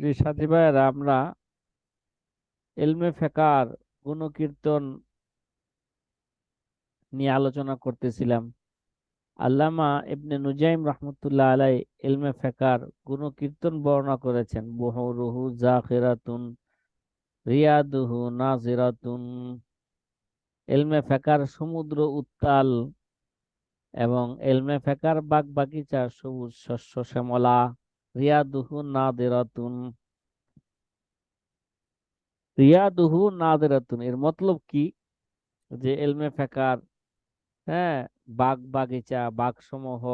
জি সাথী ভাইয়েরা, আমরা এলমে ফেকার গুণকীর্তন নিয়ে আলোচনা করতেছিলাম। আল্লামা ইবনে নুজাইম রহমতুল্লাহ আলাই এলমে ফেকার গুণকীর্তন বর্ণনা করেছেন। বুহুরুহু জাখিরাতুন, রিয়াদুহু নাজিরাতুন। এলমে ফেকার সমুদ্র উত্তাল এবং এলমে ফেকার বাগ বাগিচা সবুজ শস্য শ্যামলা। রিয়াদুহু নাদিরাতুন। রিয়াদুহু নাদিরাতুন এর মতলব কি? যে এলমে ফেকার হ্যাঁ বাগ বাগিচা বাগ সমূহ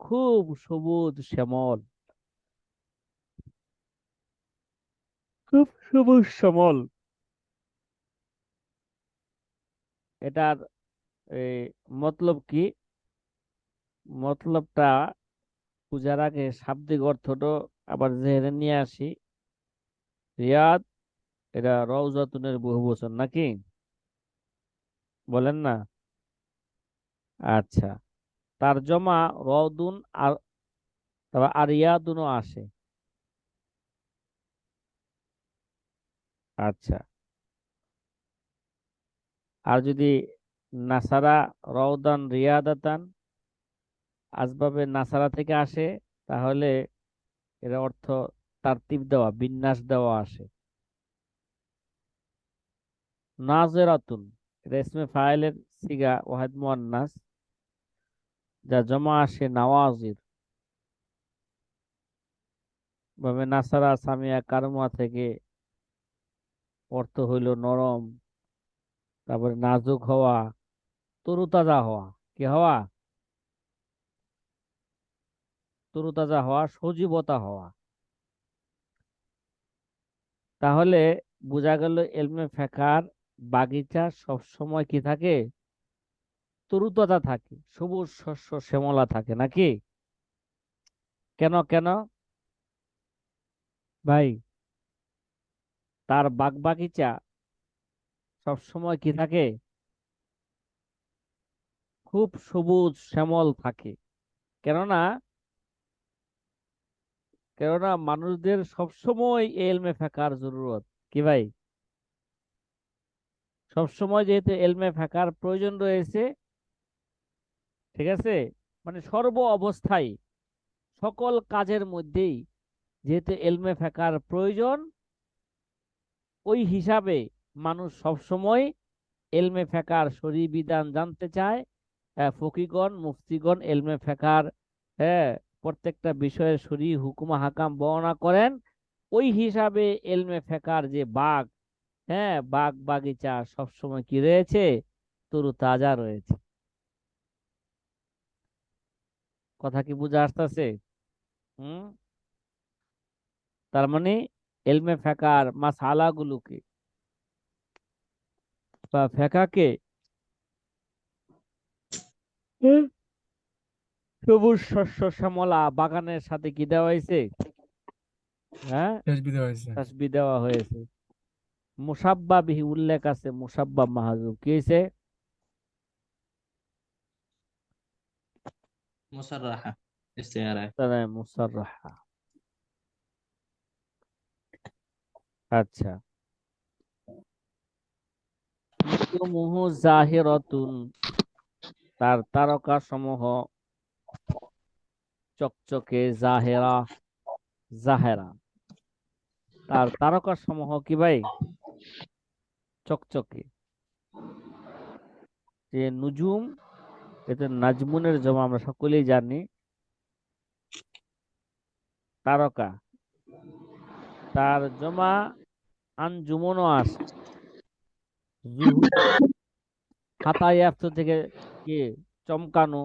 খুব সবুজ শ্যামল। খুব সবুজ শ্যামল। এটার এই মতলব কি? মতলবটা পূজার আগে শাব্দিক অর্থটা আবার জেনে নিয়ে আসি। রিয়াদ, এটা রওজাতুনের বহু বচন নাকি? বলেন না? আচ্ছা তার জমা রওদুন আর, তারপর আর আরিয়াদুনও আসে। আচ্ছা। আর যদি নাসারা, রওদান, রিয়াদাতান আসবাবে নাসারা থেকে আসে, তাহলে এর অর্থ তারতিব দেওয়া, বিন্যাস দেওয়া আসে। নাজেরাতুন, এটা ইসমে ফাইলের সিগা, ওয়াহিদ মুয়ান্নাস, যা জমা আসে নাওয়াজির। ভাবে নাসারা, সামিয়া কারমা থেকে অর্থ হইল নরম, তারপরে নাজুক হওয়া, তরুতাজা হওয়া। কি হওয়া? তরুতাজা হওয়া, সজীবতা হওয়া। তাহলে বোঝা গেল এলমে ফেকার বাগিচা সব সময় কি থাকে? তরুতাজা থাকে, সবুজ, শস্য, শ্যামলা থাকে, নাকি? কেন কেন? ভাই, তার বাগ বাগিচা সব সময় কি থাকে? খুব সবুজ, শ্যামল থাকে। কেননা কেননা মানুষদের সবসময় এলমে ফেকার জরুরত। কি ভাই? সবসময় যেহেতু এলমে ফেকার প্রয়োজন রয়েছে, ঠিক আছে? মানে সর্ব অবস্থায়, সকল কাজের মধ্যেই যেহেতু এলমে ফেকার প্রয়োজন, ওই হিসাবে মানুষ সবসময় এলমে ফেকার শরী বিধান জানতে চায়। ফকিগণ মুফতিগণ এলমে ফেকার হ্যাঁ প্রত্যেকটা বিষয়ের শরী, হুকুমা, হাকাম বর্ণনা করেন। ওই হিসাবে এলমে ফেকার যে বাগ হ্যাঁ বাগ বাগিচা সবসময় কি রয়েছে? তরু তাজা রয়েছে। কথা কি বুঝে আসতেছে? হুম? তার মানে এলমে ফেকার মাসালাগুলোকে বা ফেকাকে সবুজ শস্য শ্যামলা বাগানের সাথে কি দেওয়া হয়েছে? হ্যাঁ? তাসবি দেওয়া হয়েছে। মুসাববা বিহি উল্লেখ আছে মুসাববা মাহাজুব। কি হয়েছে? মুসাররাহা মুসাররাহা আচ্ছা। তার তারকা সমূহ চকচকে জাহেরা জাহেরা। তার তারকা সমূহ কি ভাই? চকচকে। যে নুজুম এটা নাজমুনের জমা আমরা সকলেই জানি। তারকা। তার জমা আনজুমনও আসে খাতায় থেকে কে? চমকানো।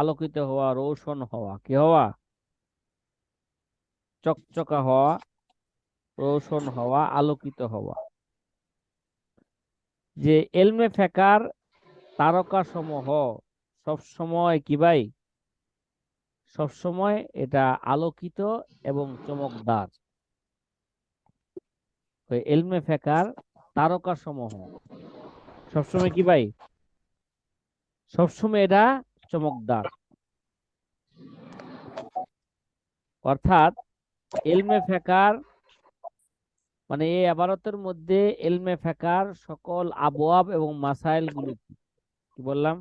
আলোকিত হওয়া, রৌশন হওয়া, কি হওয়া? চকচকা হওয়া, রৌশন হওয়া, আলোকিত হওয়া। যে এলমে ফেকার তারকা সমূহ সব সময় কি ভাই? সব সময় এটা আলোকিত এবং চমকদার। এলমে ফেকার তারকা সমূহ সবসময় কি ভাই? সবসময় এটা চমকদার। অর্থাৎ এলমে ফেকার মানে এই আবারতের মধ্যে এলমে ফেকার সকল আবওয়াব এবং মাসাইলগুলো কি বললাম?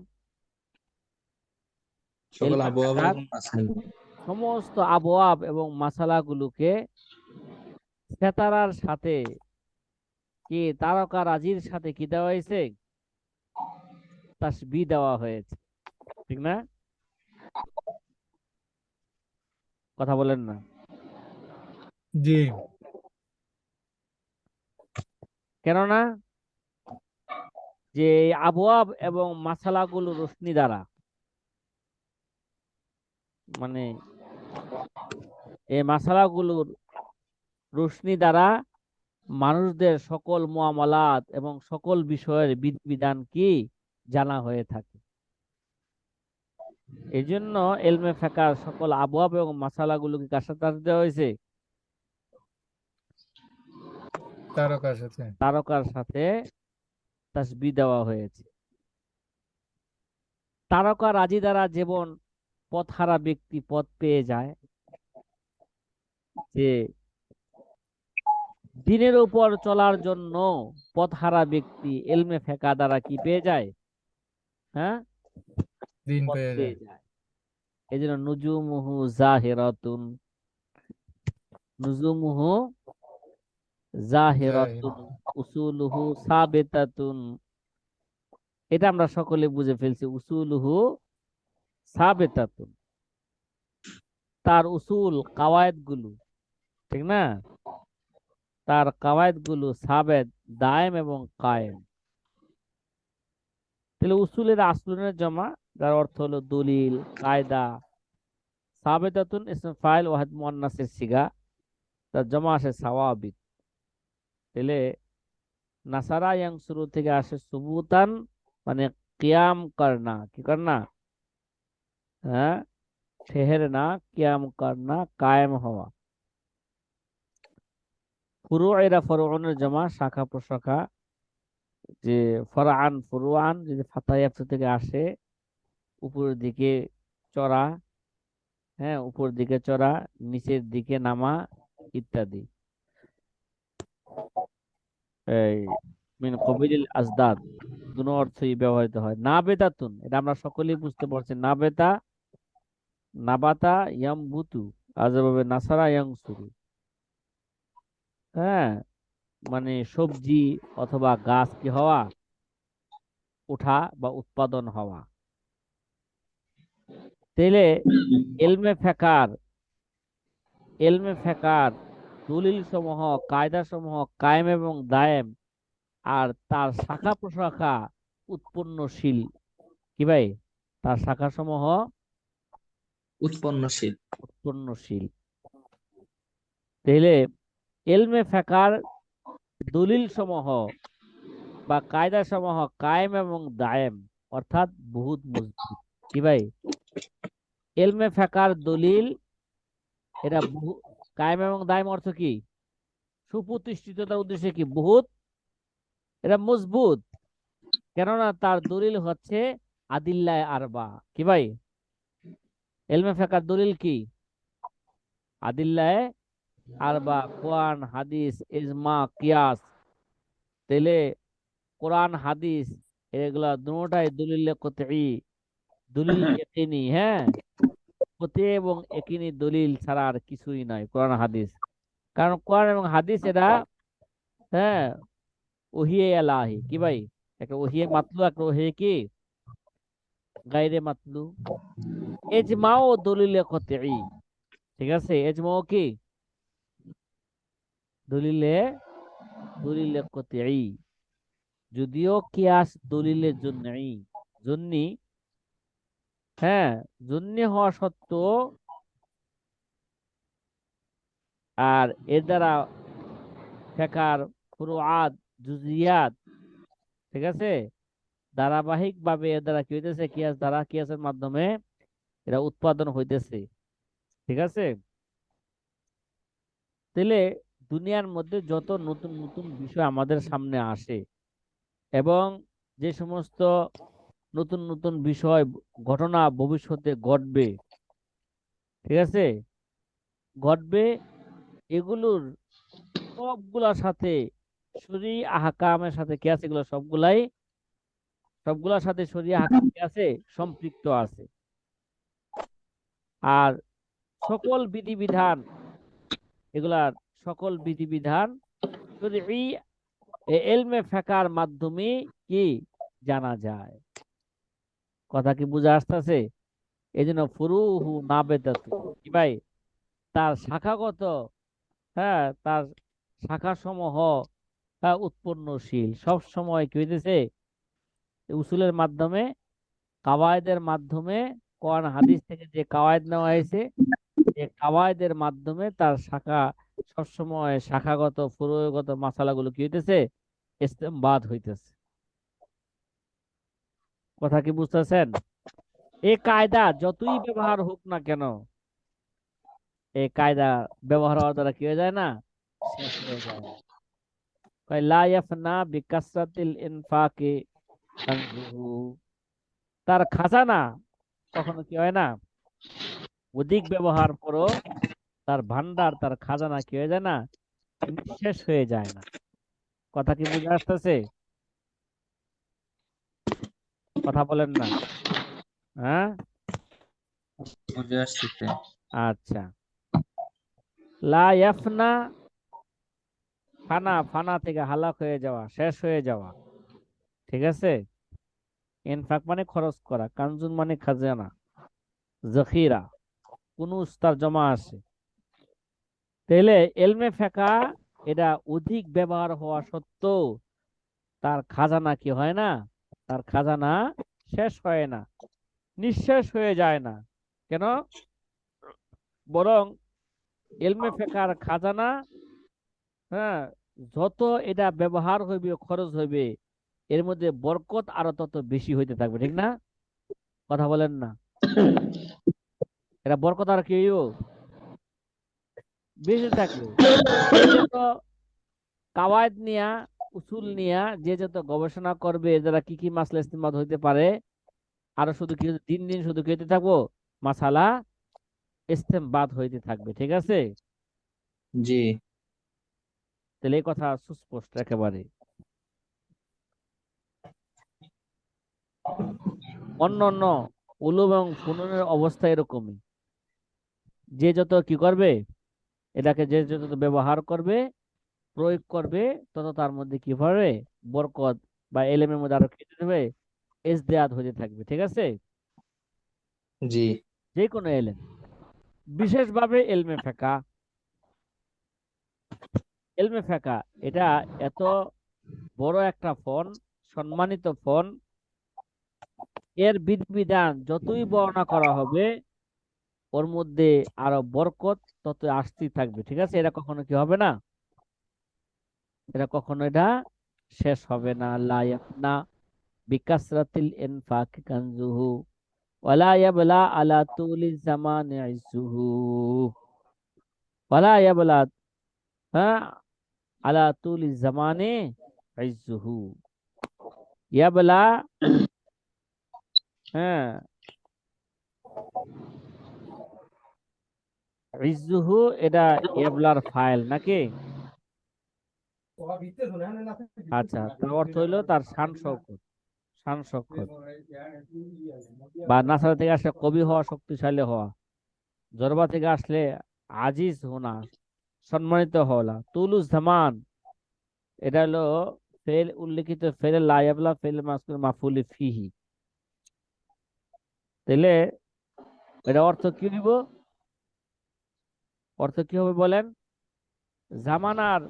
সমস্ত আবওয়াব এবং মাসালাগুলোকে সেতারার সাথে কি তারকা রাজির সাথে কি দেওয়া হয়েছে? তাসবি দেওয়া হয়েছে। ঠিক না? কথা বলেন না। জি। কেননা যে আবওয়াব এবং মাসালাগুলো রোশনি দ্বারা মানে এই মাসালাগুলোর রোশনি দ্বারা মানুষদের সকল মুআমালাত এবং সকল বিষয়ের বিধান কি জানা হয়ে থাকে? এই জন্য এলমে ফেকার সকল আবওয়াব এবং মাসালাগুলোকে কার সাথে দেওয়া হয়েছে? তারকার সাথে। তারকার সাথে তাসবি দেওয়া হয়েছে। তারকা রাজি দ্বারা যেমন পথহারা ব্যক্তি পথ পেয়ে যায় যে দিনের উপর চলার জন্য পথহারা ব্যক্তি এলমে ফেকা দ্বারা কি পেয়ে যায়? হ্যাঁ? দিন পেয়ে যায়। এই জন্য নুজুমুহু জাহিরাতুন। নুজুমুহু জাহিরাতুন উসুলুহু সাবিতাতুন। এটা আমরা সকলে বুঝে ফেলছি উসুলুহু সাবিতাতুন। তার উসুল কাওয়ায়েদগুলো ঠিক না? তার কাওয়ায়েদগুলো সাবেত দায়েম এবং কায়েম। তাহলে উসুলের আসলুনের জমা যার অর্থ হলো দলিল, কায়দা। সাবেতাতুন ইসম ফাইল ওয়াহিদ মুয়ান্নাসের সিগা তার জমা আসে সাওয়াবিত তাহলে নাসারা ইয়াং শুরু থেকে আসে সুবুতান মানে কিয়াম করনা। কি করনা? হ্যাঁ? ঠেহেরনা কিয়াম করনা, কায়েম হওয়া। ফুরু এরা ফরুনের জমা, শাখা প্রশাখা, যে ফরআন ফুরুয়ান যদি ফাতায়াফ থেকে আসে উপরের দিকে চড়া হ্যাঁ উপর দিকে চড়া, নিচের দিকে নামা ইত্যাদি। মিন কবিলিল আজদাদ, দুনো অর্থই ব্যবহৃত হয়। না বেতাতুন এটা আমরা সকলেই বুঝতে পারছি। না বেতা নাবাতা ইয়াম বুতু আজভাবে নাসারা ইয়াং শুরু হ্যাঁ মানে সবজি অথবা গাছ কি হওয়া ওঠা বা উৎপাদন হওয়া। তাইলে এলমে ফেকার এলমে ফেকার দলিল সমূহ কায়দা সমূহ কায়েম এবং দায়েম আর তার শাখা প্রশাখা উৎপন্নশীল। কি ভাই? তার শাখা সমূহ উৎপন্নশীল। উৎপন্নশীল। তাহলে এলমে ফেকার দলিল সমূহ বা কায়দা সমূহ কায়েম এবং দায়েম অর্থাৎ বহুত মজবুত। কি ভাই? এলমে ফেকার দলিল এটা কায়েম এবং দায়েম অর্থ কি? সুপ্রতিষ্ঠিততার উদ্দেশ্যে কি? বহুত। এটা মজবুত কেননা তার দলিল হচ্ছে আদিল্লায় আরবা। কি ভাই? এলমে ফেকার দলিল কি? আদিল্লায় আরবা কোরআন হাদিস ইজমা কিয়াস তেলে কোরআন হাদিস এগুলা দুটাই দলিল কতই? দলিল ইয়াকিনি হ্যাঁ? কতি এবং একিনি দলিল ছাড়া আর কিছুই নয় কোরআন হাদিস। কারণ কোরআন এবং হাদিস এরা হ্যাঁ ওহিয়ে এলাহি। কি ভাই? একটা ওহিয়ে মাতলু, একটা ওহিয়ে কি? গাইরে মাতলু। এজমাও দলিলে কতই। ঠিক আছে? এজমাও কি? দলিলে দলিলে কতই। যদিও কিয়াস দলিলের জন্যই জন্যই হ্যাঁ জন্য হওয়া সত্ত্বেও আর এর দ্বারা ফেকার ফুরুআত জুজিয়াত ঠিক আছে? ধারাবাহিক ভাবে এর দ্বারা কি হইতেছে? কিয়াস দ্বারা কিয়াসের মাধ্যমে এরা উৎপাদন হইতেছে, ঠিক আছে? তাহলে দুনিয়ার মধ্যে যত নতুন নতুন বিষয় আমাদের সামনে আসে এবং যে সমস্ত নতুন নতুন বিষয়, ঘটনা ভবিষ্যতে ঘটবে। ঠিক আছে? ঘটবে এগুলোর সবগুলার সাথে শরী আহকামের সাথে কি আছে এগুলো সবগুলাই? সবগুলোর সাথে শরী আহকাম কি আছে? সম্পৃক্ত আছে। আর সকল বিধিবিধান, এগুলার সকল বিধিবিধান এলমে ফেকার মাধ্যমে কি জানা যায়? কথা কি বুঝা আসতেছে? এই জন্য ফুরুহু নাবেতাতু। কি ভাই? তার শাখাগত হ্যাঁ তার শাখা সমূহ হ্যাঁ, উৎপন্নশীল। সব সময় কি হইতেছে? উসুলের মাধ্যমে কাওয়ায়েদের মাধ্যমে কোরআন হাদিস থেকে যে কাওয়ায়েদ নেওয়া হয়েছে যে কাওয়ায়েদের মাধ্যমে তার শাখা সবসময় শাখাগত ফুরুগত মাসালাগুলো কি হইতেছে? ইস্তেমবাদ হইতেছে। কথা কি বুঝতেছেন? এই কায়দা যতই ব্যবহার হোক না কেন এই কায়দা ব্যবহার হওয়ার দ্বারা কি হয়ে যায় না। তার খাজানা কখনো কি হয় না? অধিক ব্যবহার করো, তার ভান্ডার তার খাজানা কি হয়ে যায় না? শেষ হয়ে যায় না। কথা কি বুঝে আসতেছে? কথা বলেন না। হ্যাঁ? বুঝে আচ্ছা। লা ইয়াফনা ফানা ফানা থেকে হালাক হয়ে যাওয়া শেষ হয়ে যাওয়া। ঠিক আছে? ইনফাক মানে খরচ করা কানজুন মানে খাজানা জখিরা কোন তার জমা আছে। তাহলে এলমে ফেকা এটা অধিক ব্যবহার হওয়া সত্ত্বেও তার খাজানা কি হয় না? তার খাজানা শেষ হয় না, নিঃশেষ হয়ে যায় না। কেন? বরং এলমে ফেকার খাজানা হ্যাঁ যত এটা ব্যবহার হইবে, খরচ হইবে, এর মধ্যে বরকত আরও তত বেশি হইতে থাকবে, ঠিক না? কথা বলেন না। এটা বরকত আর কি বেশি থাকবে। কাওয়ায়দ নিয়া উসুল নিয়া যে যত গবেষণা করবে যারা কি কি মাসলা ইস্তেমাদ হইতে পারে? আরও শুধু কি দিন দিন শুধু খেতে থাকব? মাসালা ইস্তেমবাদ হইতে থাকবে ঠিক আছে? জি। তাহলে এই কথা সুস্পষ্ট একেবারে। অন্য অন্য উলুম এবং ফুনুনের অবস্থা এরকমই। যে যত কি করবে এটাকে যে যত ব্যবহার করবে প্রয়োগ করবে তত তার মধ্যে কি হবে বরকত বা এলেমের মধ্যে আরও হতে হবে এজদেয়াদ হতে থাকবে ঠিক আছে? জি। যে কোনো এলেম। বিশেষভাবে এলমে ফেকা। এলমে ফেকা এটা এত বড় একটা ফোন সম্মানিত ফোন। এর বিধিবিধান যতই বর্ণনা করা হবে ওর মধ্যে আরও বরকত তত আসতেই থাকবে ঠিক আছে? এটা কখনো কি হবে না? এটা কখনো এটা শেষ হবে না। লা ইয়াফনা বিকাসরাতিল ইনফাক কানজুহু ওয়ালা ইয়াবলা আলা তুলি জামানি ইজ্জুহু। ওয়ালা ইয়াবলা হ্যাঁ আলা তুলি জামানে ইজ্জুহু। ইয়াবলা হ্যাঁ ইজ্জুহু এটা ইয়াবলার ফাইল নাকি? আচ্ছা তার অর্থ হইল তার শান শৌকত শান শৌকত বা নাসারা থেকে আসলে কবি হওয়া শক্তিশালী হওয়া। জরবা থেকে আসলে আজিজ হোনা সম্মানিত হওয়া তুলুস জামান এটা হলো ফেল উল্লেখিত ফেল লায়াবলা ফেল মাসকুল মাফুলি ফিহি। তাহলে এটা অর্থ কি হইব? অর্থ কি হবে বলেন? জামানার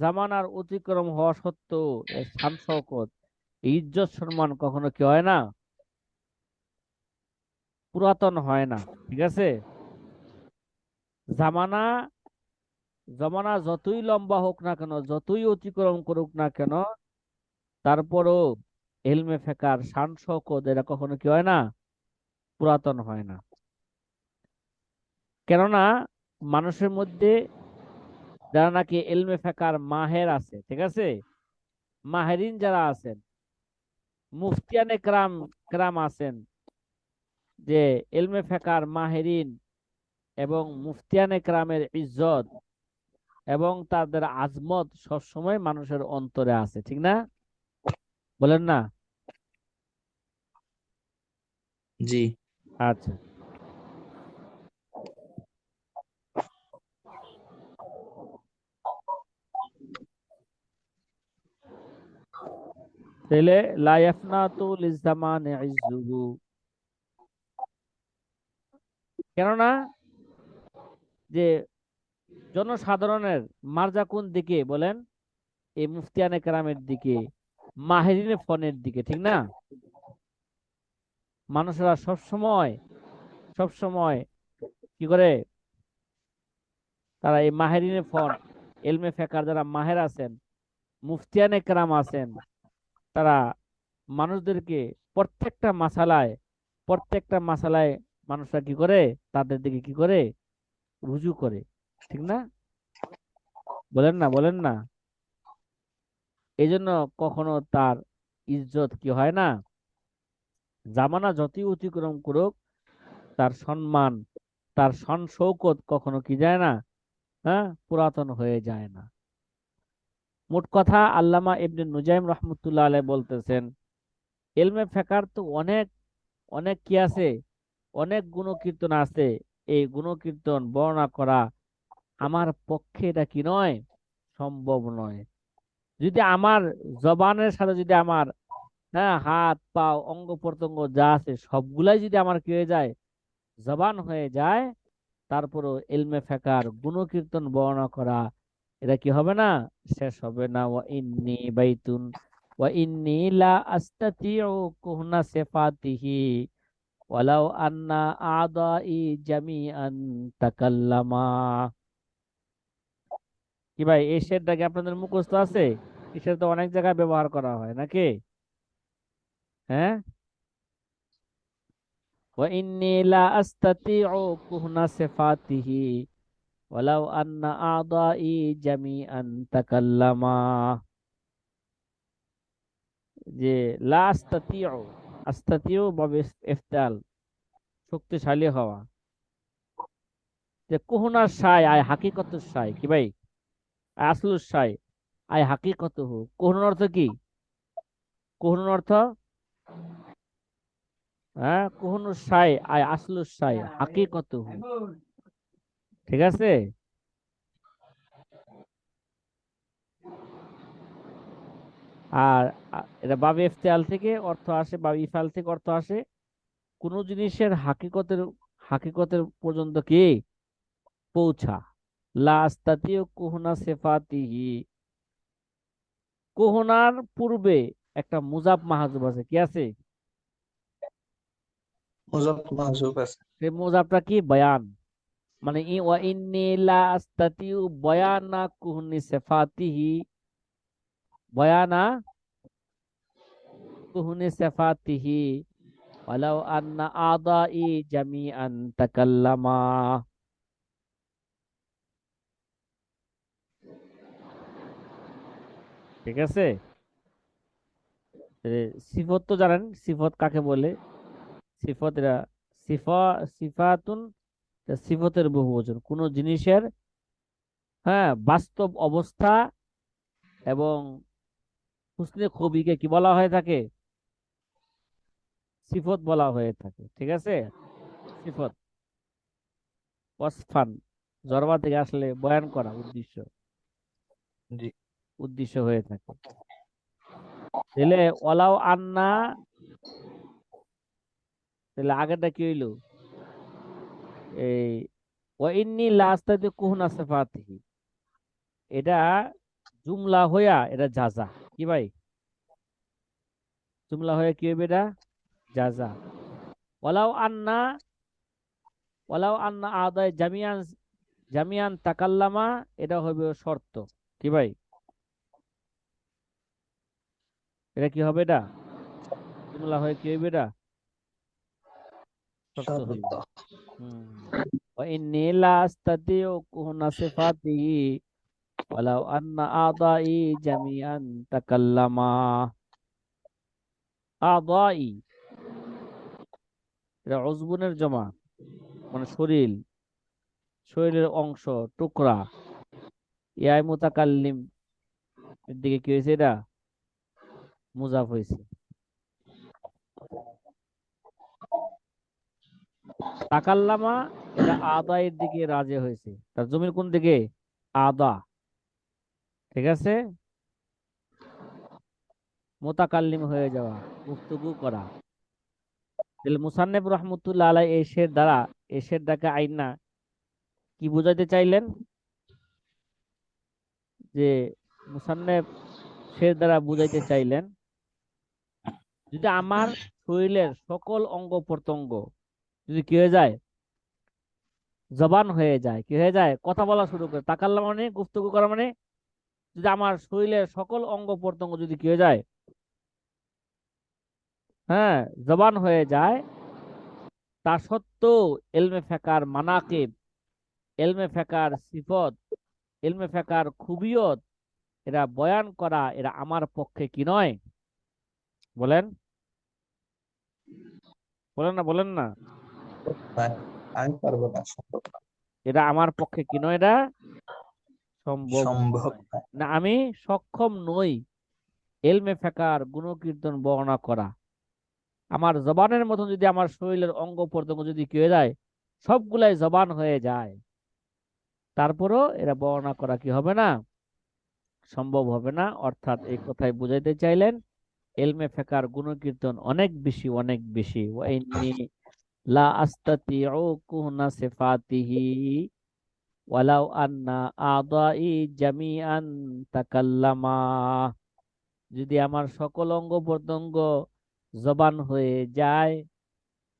জামানার অতিক্রম হওয়া সত্ত্বেও শান শৌকত ইজ্জত সম্মান কখনো কি হয় না? পুরাতন হয় না, ঠিক আছে? জামানা, জমানা যতই লম্বা হোক না কেন, যতই অতিক্রম করুক না কেন, তারপরও এলমে ফেকার শান শৌকত এরা কখনো কি হয় না? পুরাতন হয় না। কেননা মানুষের মধ্যে যারা নাকি এলমে ফেকার মাহের আছে ঠিক আছে? মাহেরিন যারা আছেন মুফতিয়ানে ক্রাম ক্রাম আছেন যে এলমে ফেকার মাহেরিন এবং মুফতিয়ানে ক্রামের ইজ্জত এবং তাদের আজমত সবসময় মানুষের অন্তরে আছে ঠিক না? বলেন না? জি। আচ্ছা। তাহলে লা ইয়াফনাতু লিজামানি ইজ্জুহু কেননা যে জনসাধারণের মার্জা কোন দিকে বলেন? এই মুফতিয়ানে কেরামের দিকে, মাহেরিনে ফনের দিকে, ঠিক না? মানুষেরা সব সময় সব সময় কি করে? তারা এই মাহেরিনে ফন, এলমে ফেকার যারা মাহের আছেন, মুফতিয়ানে কেরাম আছেন তারা মানুষদেরকে প্রত্যেকটা মাসালায় প্রত্যেকটা মাসালায় মানুষরা কি করে? তাদের দিকে কি করে? রুজু করে। ঠিক না? বলেন না বলেন না। এই জন্য কখনো তার ইজ্জত কি হয় না? জামানা যতই অতিক্রম করুক, তার সম্মান, তার সন শৌকত কখনো কি যায় না? হ্যাঁ? পুরাতন হয়ে যায় না। মোট কথা আল্লামা ইবনে নুজাইম রহমতুল্লাহ আলাই বলতেছেন এলমে ফেকার তো অনেক অনেক কি আছে? অনেক গুণকীর্তন আছে। এই গুণকীর্তন বর্ণনা করা আমার পক্ষে এটা কি নয়? সম্ভব নয়। যদি আমার জবানের সাথে যদি আমার হ্যাঁ হাত পা অঙ্গ প্রত্যঙ্গ যা আছে সবগুলাই যদি আমার কি হয়ে যায়? জবান হয়ে যায়, তারপরও এলমে ফেকার গুণকীর্তন বর্ণনা করা এটা কি হবে না? শেষ হবে না। ওয়া ইন্নি বাইতুন, ওয়া ইন্নি লা আস্তাতিউ কুহনা সিফাতিহি, ওয়ালাউ আন্না আদাই জামিআন তাকাল্লামা। কি ভাই, এই শেরটাকে আপনাদের মুখস্থ আছে? এই তো অনেক জায়গায় ব্যবহার করা হয়, নাকি? হ্যাঁ? ওয়া ইন্নি লা আস্তাতিউ কুহনা সিফাতিহি ওয়ালাউ আন্না আদা ই জামি আন্তাকাল্লামা যে লাস্তাতিউ আস্তাতিউ বাবে ইফতাল শক্তিশালী হওয়া। যে কুহনার সাই, আয় হাকিকত সাই, কি ভাই? আসলু সাই, আয় হাকিকত হু। কোহনুর অর্থ কি? কোহনুর অর্থ? হ্যাঁ কোহনুর সাই, আয় আসলু সাই, হাকিকত হু। ঠিক আছে? আর এটা বাবে ইফতেআল থেকে অর্থ আসে বা ইফাল থেকে অর্থ আসে। কোন জিনিসের হাকিকতের হাকিকতের পর্যন্ত কি? পৌঁছা। লা কুহনা সিফাতিহি। কুহনার পূর্বে একটা মুজাব মাহাজুব আছে কি আছে? মুজাফ মাহজুব আছে। সেই মুজাবটা কি? বয়ান। মানে ই ওয়া ইন্নী লা আস্তাতিউ বয়ানা কুহনি সিফাতিহি। বয়ানা কুহনি সিফাতিহি। ওয়ালাউ আন্না আদাই জামিআন তাকাল্লামা। ঠিক আছে? সিফত তো জানেন, সিফত কাকে বলে? সিফত এরা, সিফা, সিফাতুন সিফতের বহুবচন। কোন জিনিসের হ্যাঁ বাস্তব অবস্থা এবং হুসনে খুবিকে কি বলা হয়ে থাকে? সিফত বলা হয়ে থাকে ঠিক আছে? সিফত। ওয়াসফান জরবা থেকে আসলে বয়ান করা উদ্দেশ্য। উদ্দেশ্য হয়ে থাকে। তাহলে ওলাও আন্না তাহলে আগেটা কি হইল? এই ওয়া ইন্নী লাস্তাতে কুহনা সিফাতিহি এটা জুমলা হইয়া এটা জাজা কি ভাই? জুমলা হয়ে কি হইবে এটা? জাজা ওয়ালাউ আন্না ওয়ালাউ আন্না আদায় জামিয়ান জামিয়ান তাকাল্লামা এটা হবে শর্ত। কি ভাই? এটা কি হবে এটা? জুমলা হয়ে কি হইবে এটা? শর্ত। হইবে। وإني لا أستطيع كهن صفاته ولو أن أعضائي جميعا تكلما أعضائي এটা অজবুনের জমা মানে শরীর শরীরের অংশ টুকরা ইয়াই মুতাকাল্লিম এর দিকে কি হয়েছে এটা মুজাফ হয়েছে তাকাল্লামা, এটা আদায়ের দিকে রাজে হয়েছে। তার জমির কোন দিকে? আদা। ঠিক আছে? মোতাকাল্লিম হয়ে যাওয়া, গুফতগু করা। মুসান্নেব রহমতুল্লাহ আলাই এই শের দ্বারা, এই শের ডাকে আইনা কি বোঝাতে চাইলেন? যে মুসান্নেব শের দ্বারা বুঝাইতে চাইলেন, যদি আমার শরীরের সকল অঙ্গ প্রত্যঙ্গ যদি কি হয়ে যায়? জবান হয়ে যায়। কি হয়ে যায়? কথা বলা শুরু করে। তাকাল্লা মানে গুফতগু করা মানে যদি আমার শরীরের সকল অঙ্গ প্রত্যঙ্গ যদি কি হয়ে যায়? হ্যাঁ জবান হয়ে যায়। তা সত্ত্বেও এলমে ফেকার মানাকিব এলমে ফেকার সিফত এলমে ফেকার খুবিয়ত এরা বয়ান করা এরা আমার পক্ষে কি নয়? বলেন। বলেন না বলেন না। না, আমি পারব না সম্ভব না। এটা আমার পক্ষে কি নয় এটা সম্ভব সম্ভব না। আমি সক্ষম নই। এলমে ফেকার গুণকীর্তন বর্ণনা করা। আমার জবানের মতন যদি আমার শরীরের অঙ্গ প্রত্যঙ্গ যদি কি হয়ে যায় সবগুলাই জবান হয়ে যায়। তারপরও এরা বর্ণনা করা কি হবে না? সম্ভব হবে না। অর্থাৎ এই কথাই বুঝাইতে চাইলেন এলমে ফেকার গুণকীর্তন অনেক বেশি অনেক বেশি। লা আস্তাতিউ কুহনা যদি আমার সকল অঙ্গ প্রত্যঙ্গ জবান হয়ে যায়,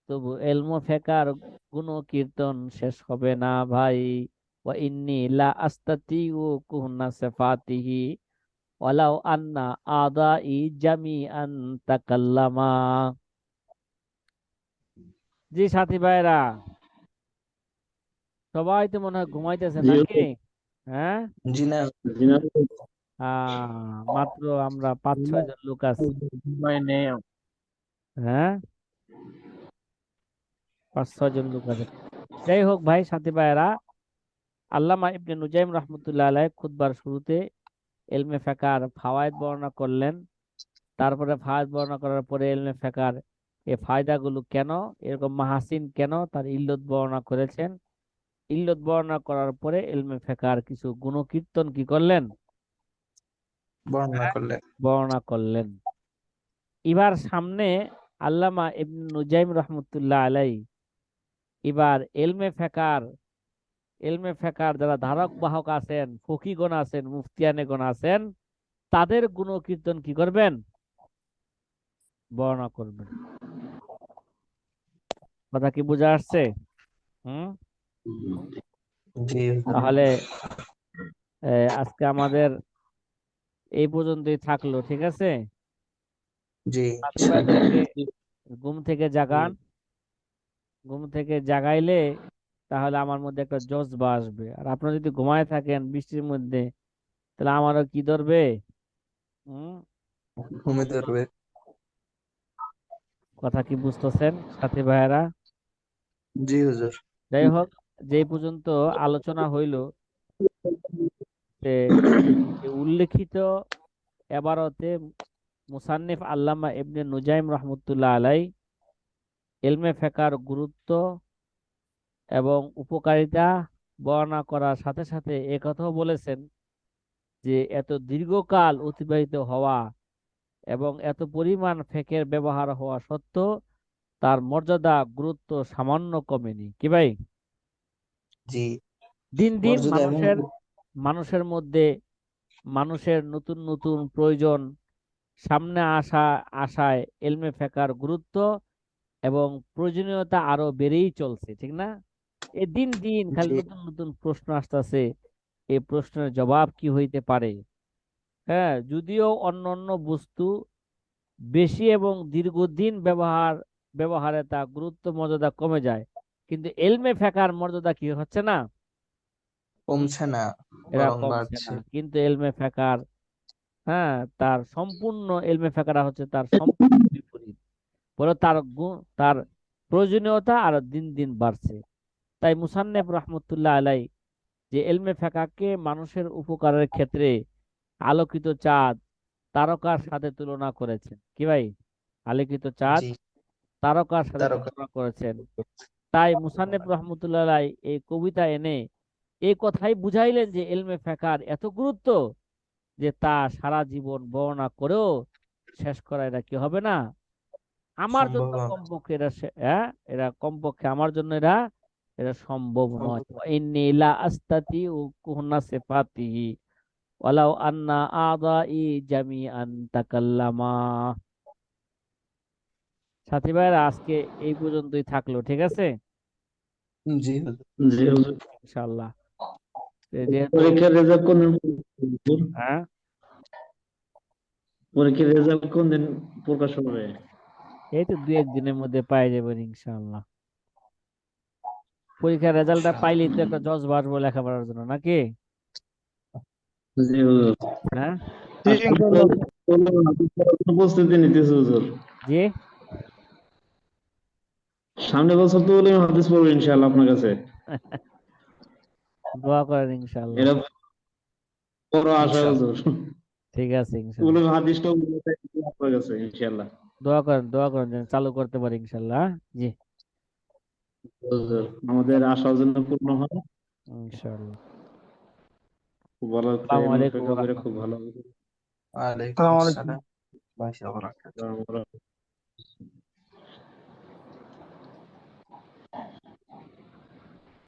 তবু এলম ফেকার গুণ কীর্তন শেষ হবে না ভাই। ওয়া ইন্নী লা আস্তাতিউ কুহনা সিফাতিহি ওয়ালাউ আন্না আদাই জামিআন তাকাল্লামা। জি সাথী ভাইরা সবাই তো মনে হয় ঘুমাইতেছে নাকি? হ্যাঁ? জি না। আহ, মাত্র আমরা পাঁচ ছয় জন লোক আছি। হ্যাঁ? পাঁচ ছয় জন লোক আছে। যাই হোক ভাই সাথী ভাইয়েরা আল্লামা ইবনে নুজাইম রহমতুল্লাহ আলাই খুতবার শুরুতে এলমে ফেকার ফাওয়ায়েদ বর্ণনা করলেন। তারপরে ফায়দ বর্ণনা করার পরে এলমে ফেকার এই ফায়দাগুলো কেন? এরকম মাহাসিন কেন? তার ইল্লত বর্ণনা করেছেন। ইল্লত বর্ণনা করার পরে এলমে ফেকার কিছু গুণকীর্তন কি করলেন? বর্ণনা করলেন। বর্ণনা করলেন। এবার সামনে আল্লামা ইবনে নুজাইম রহমতুল্লাহ আলাই এবার এলমে ফেকার এলমে ফেকার যারা ধারক বাহক আছেন ফকিগণ আছেন মুফতিয়ানেগণ আছেন তাদের গুণকীর্তন কি করবেন? বর্ণনা করবেন। কথা কি বোঝা আসছে? হুম? তাহলে আজকে আমাদের এই পর্যন্তই থাকল ঠিক আছে? জি। ঘুম থেকে জাগান। ঘুম থেকে জাগাইলে তাহলে আমার মধ্যে একটা জজবা আসবে। আর আপনারা যদি ঘুমায় থাকেন বৃষ্টির মধ্যে তাহলে আমারও কি ধরবে? ঘুমে ধরবে। কথা কি বুঝতেছেন সাথী ভাইয়েরা? জি, হুজুর। যাই হোক, যেই পর্যন্ত আলোচনা হইল যে যে উল্লেখিত এবারতে মুসান্নিফ আল্লামা ইবনে নুজাইম রহমতুল্লাহ আলাই এলমে ফেকার গুরুত্ব এবং উপকারিতা বর্ণনা করার সাথে সাথে একথাও বলেছেন যে এত দীর্ঘকাল অতিবাহিত হওয়া এবং এত পরিমাণ ফেকের ব্যবহার হওয়া সত্ত্বেও তার মর্যাদা গুরুত্ব সামান্য কমেনি। কি ভাই? জি। দিন দিন মানুষের মানুষের মধ্যে মানুষের নতুন নতুন প্রয়োজন সামনে আসা আসায় এলমে ফেকার গুরুত্ব এবং প্রয়োজনীয়তা আরও বেড়েই চলছে ঠিক না? এ দিন দিন খালি নতুন নতুন প্রশ্ন আসতেছে এই প্রশ্নের জবাব কি হইতে পারে? হ্যাঁ যদিও অন্য অন্য বস্তু বেশি এবং দীর্ঘদিন ব্যবহার ব্যবহারে তা গুরুত্ব মর্যাদা কমে যায়। কিন্তু এলমে ফেকার মর্যাদা কি হচ্ছে না? কমছে না এরা কমছে না। কিন্তু এলমে ফেকার হ্যাঁ তার সম্পূর্ণ এলমে ফেকারা হচ্ছে তার সম্পূর্ণ বিপরীত। বলে তার গুণ তার প্রয়োজনীয়তা আর দিন দিন বাড়ছে। তাই মুসান্নেফ রহমতুল্লাহ আলাই যে এলমে ফেকাকে মানুষের উপকারের ক্ষেত্রে আলোকিত চাঁদ তারকার সাথে তুলনা করেছেন। কি ভাই? আলোকিত চাঁদ? তারকার সাথে। তুলনা করেছেন। তাই মুসান্নেফ রহমতুল্লাহ আলাই এই কবিতা এনে এই কথাই বুঝাইলেন যে এলমে ফেকার এত গুরুত্ব যে তা সারা জীবন বর্ণনা করেও শেষ করা এটা কি হবে না? আমার জন্য। কমপক্ষে সে- হ্যাঁ এরা কমপক্ষে আমার জন্য এরা এটা সম্ভব নয়। ইন্নী লা আস্তাতিউ কুহনা সিফাতিহি ওয়ালাউ আন্না আদাই জামিআন তাকাল্লামা। সাথী ভাইরা আজকে এই পর্যন্তই থাকল ঠিক আছে? জি জি ইনশাআল্লাহ। পরীক্ষার রেজাল্ট কোন হ্যাঁ? পরীক্ষার রেজাল্ট কোন দিন প্রকাশ হবে? এই তো দুই একদিনের মধ্যে পাই যাবেন ইনশাআল্লাহ। পরীক্ষার রেজাল্টটা পাইলেই তো একটা জজ বাসবো লেখাপড়ার জন্য নাকি? হ্যাঁ? প্রস্তুতি নিতেছে হুজুর। জি? সামনে বছর তো উলিম হাদিস পড়ব ইনশাআল্লাহ আপনার কাছে। দোয়া করেন ইনশাআল্লাহ। এটা বড় আশা। হুজুর। ঠিক আছে ইনশাআল্লাহ। উলিম হাদিসটা আপনার কাছে ইনশাআল্লাহ। দোয়া করেন দোয়া করেন যেন চালু করতে পারি ইনশাআল্লাহ হ্যাঁ? জি। হুজুর আমাদের আশা যেন পূর্ণ হয়। ইনশাআল্লাহ। খুব ভালো আসসালামু আলাইকুম। ওয়া খুব ভালো আসসালাম। আসসালামু আলাইকুম।